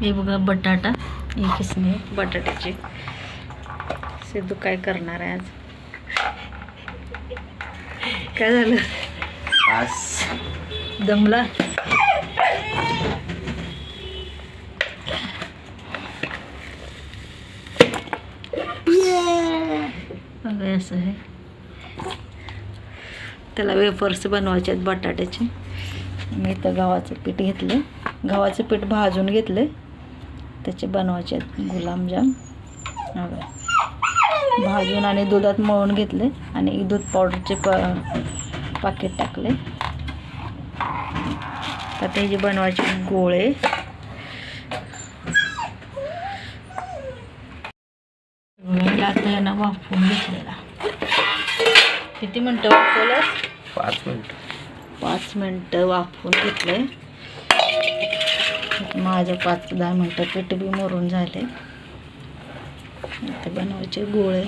हे बघा बटाटा. ही किसणी आहे बटाट्याची. सिद्धू काय करणार आहे आज? काय झालं? आज दमला? बघा असं आहे. त्याला वेफर्स बनवायचे आहेत बटाट्याचे. मी इथं गव्हाचं पीठ घेतलं. गव्हाचं पीठ भाजून घेतलं त्याचे बनवायचे आहेत गुलाबजाम. भाजून आणि दुधात मळून घेतले आणि दूध पावडरचे प पाकिट टाकले. तर त्याचे बनवायचे गोळे. आता यांना वाफवून घेतलेला. किती मिनटं वाफवलं? पाच मिनिट. पाच मिनटं वाफवून घेतले माझं पाच दहा मिनटं पीठ बी मरून झाले. ते बनवायचे गोळे.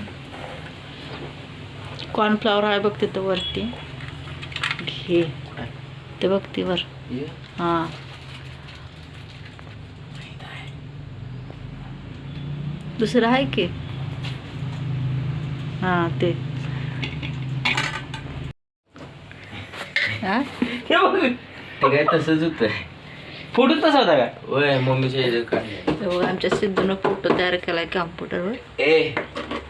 कॉर्नफ्लॉवर आहे बघ तिथं वरती. घे. ते बघ ती वर. हां. दुसरं आहे की? हां ते. हां? ते काय तसंच होत फोटो तसा होता का? होय मम्मीच्या काढले तेव्हा आमच्या सिद्धूनं फोटो तयार केलाय कॉम्प्युटरवर. ए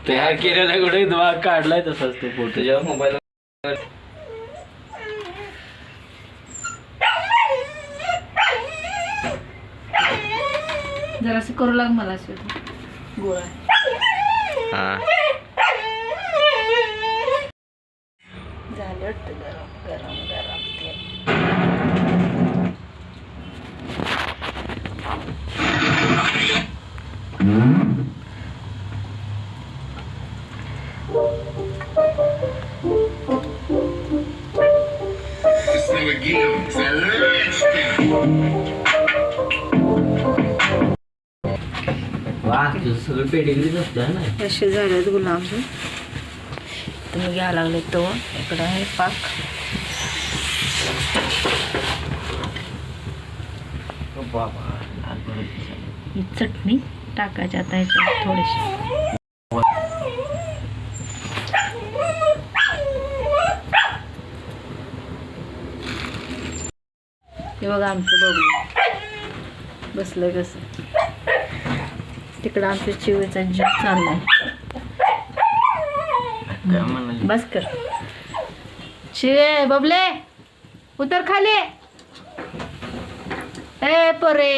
तयार केलेला कुठे? तुम्हाला काढलाय तसाच तो फोटो. जेव्हा मोबाईल जरासं करू लाग मला सिद्धू गोळा. हा झालं वाटतं गरम गरम गरम ते वा तुझं सगळं पेडिग्रीच असतं ना असे झालेत गुलाबजाम तुम्ही घ्यायला लागले तो इकडं आहे पाक. ही चटणी. टाकायची आता ह्याच्यात थोडीशी हे बघा आमचं बघू बसलंय कसं. तिकडं आमच्या चिवीचा जीव चाललाय. बस कर. शिवे बबले उतर खाली. ए पोरे.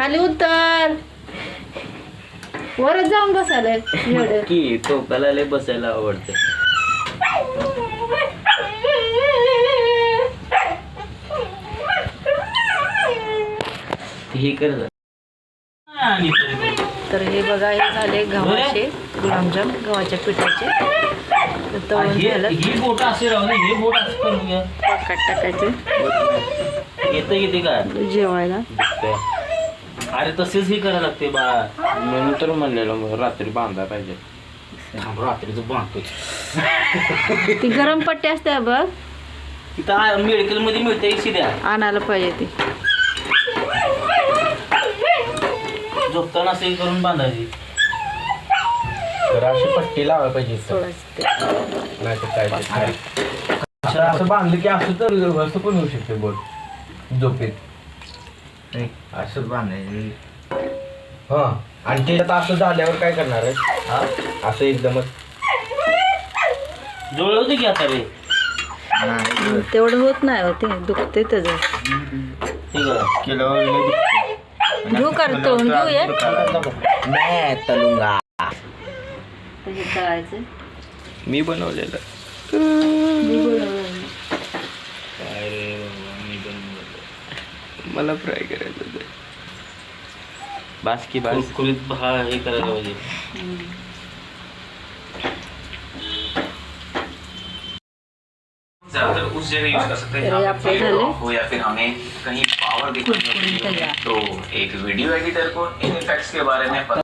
खाली उतर. वरच जाऊन बसायला एवढं. की टोकाला लय बसायला आवडतं. हे कर तर हे बघा हे झाले गव्हाचे गुलाबजाम गव्हाच्या पिठाचे. तर तळून हे झालं. ही बोट असे राहू दे हे बोट असं करून घ्या. पाकात टाकायचे. येतं किती का जेवायला. अरे तसेच हे करायला लागते बा. म्हणून तर म्हणलेलं रात्री बांधा पाहिजे. रात्रीचं बांधतो ती गरम पट्टी असते बघ. इथं मेडिकलमध्ये मिळते शिद्या आणायला पाहिजे ती. झोपताना असे करून बांधायची. तर अशी पट्टी लावायला पाहिजे ते नाही तर काय ते असं बांधलं की असं तर असं पण होऊ शकते बोट झोपेत. असं बांधायचं हा. आणि ते आता असं झाल्यावर काय करणार आहे असं एकदमच. जुळवते की आता रे? नाही तेवढं होत नाही हो ते दुखते त्याचं. ठीक आहे किलो घेऊ का रे तळून? घेऊया? नाही तलुंगा त्याचे तळायचं? मी बनवलेलं. मला फ्राय करायचं ते बास की बास। कुरकुरीत भा हे करायला पाहिजे ज़्यादातर उस जगह यूज़ कर सकते हैं? हो या फिर हमें कहीं पावर दिखानी होती है तो एक वीडियो एडिटर को इन इफेक्ट्स के बारे में पता